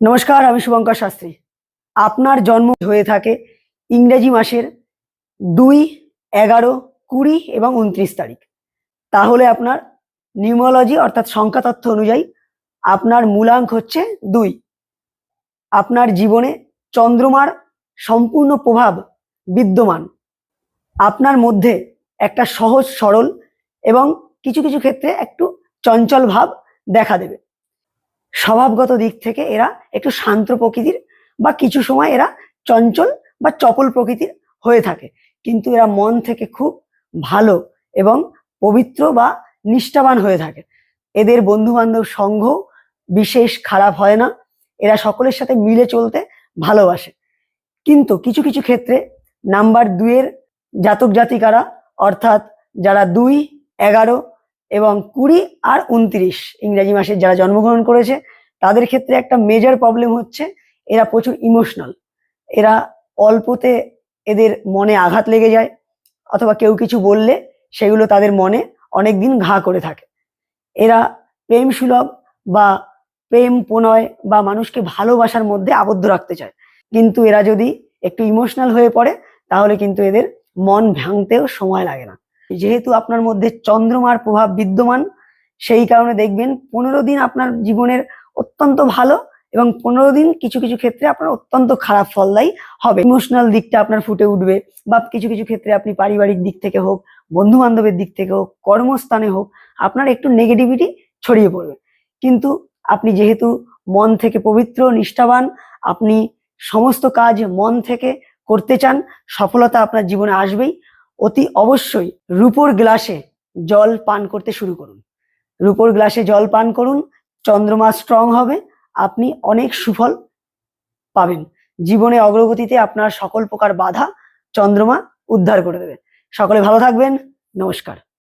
নমস্কার, আমি শুভঙ্কর শাস্ত্রী। আপনার জন্ম হয়ে থাকে ইংরেজি মাসের দুই, এগারো, কুড়ি এবং উনত্রিশ তারিখ। তাহলে আপনার নিউমোলজি অর্থাৎ সংখ্যা তথ্য অনুযায়ী আপনার মূলাঙ্ক হচ্ছে দুই। আপনার জীবনে চন্দ্রমার সম্পূর্ণ প্রভাব বিদ্যমান। আপনার মধ্যে একটা সহজ, সরল এবং কিছু কিছু ক্ষেত্রে একটু চঞ্চল ভাব দেখা দেবে। স্বভাবগত দিক থেকে এরা একটু শান্ত প্রকৃতির বা কিছু সময় এরা চঞ্চল বা চপল প্রকৃতির হয়ে থাকে। কিন্তু এরা মন থেকে খুব ভালো এবং পবিত্র বা নিষ্ঠাবান হয়ে থাকে। এদের বন্ধু বান্ধব সংঘ বিশেষ খারাপ হয় না। এরা সকলের সাথে মিলে চলতে ভালোবাসে। কিন্তু কিছু কিছু ক্ষেত্রে নাম্বার দুইয়ের জাতক জাতিকারা অর্থাৎ যারা দুই, এগারো এবং কুড়ি আর উনত্রিশ ইংরাজি মাসে যারা জন্মগ্রহণ করেছে, তাদের ক্ষেত্রে একটা মেজর প্রবলেম হচ্ছে, এরা প্রচুর ইমোশনাল এরা অল্পতে এদের মনে আঘাত লেগে যায়, অথবা কেউ কিছু বললে সেগুলো তাদের মনে অনেক দিন ঘা করে থাকে। এরা প্রেম সুলভ বা প্রেম প্রণয় বা মানুষকে ভালোবাসার মধ্যে আবদ্ধ রাখতে চায়। কিন্তু এরা যদি একটু ইমোশনাল হয়ে পড়ে, তাহলে কিন্তু এদের মন ভাঙতেও সময় লাগে না। যেহেতু আপনার মধ্যে চন্দ্রমার প্রভাব বিদ্যমান, সেই কারণে দেখবেন পনেরো দিন আপনার জীবনের অত্যন্ত ভালো এবং পনেরো দিন কিছু কিছু ক্ষেত্রে আপনার অত্যন্ত খারাপ ফলদায়ী হবে। ইমোশনাল দিকটা আপনার ফুটে উঠবে বা কিছু কিছু ক্ষেত্রে আপনি পারিবারিক দিক থেকে হোক বন্ধু বান্ধবের দিক থেকে হোক, কর্মস্থানে হোক, আপনার একটু নেগেটিভিটি ছড়িয়ে পড়বে। কিন্তু আপনি যেহেতু মন থেকে পবিত্র, নিষ্ঠাবান, আপনি সমস্ত কাজ মন থেকে করতে চান, সফলতা আপনার জীবনে আসবেই। অতি অবশ্যই রূপোর গ্লাসে জল পান করতে শুরু করুন। রূপোর গ্লাসে জল পান করুন, চন্দ্রমা স্ট্রং হবে, আপনি অনেক সুফল পাবেন। জীবনে অগ্রগতিতে আপনার সকল প্রকার বাধা চন্দ্রমা উদ্ধার করে দেবে। সকলে ভালো থাকবেন, নমস্কার।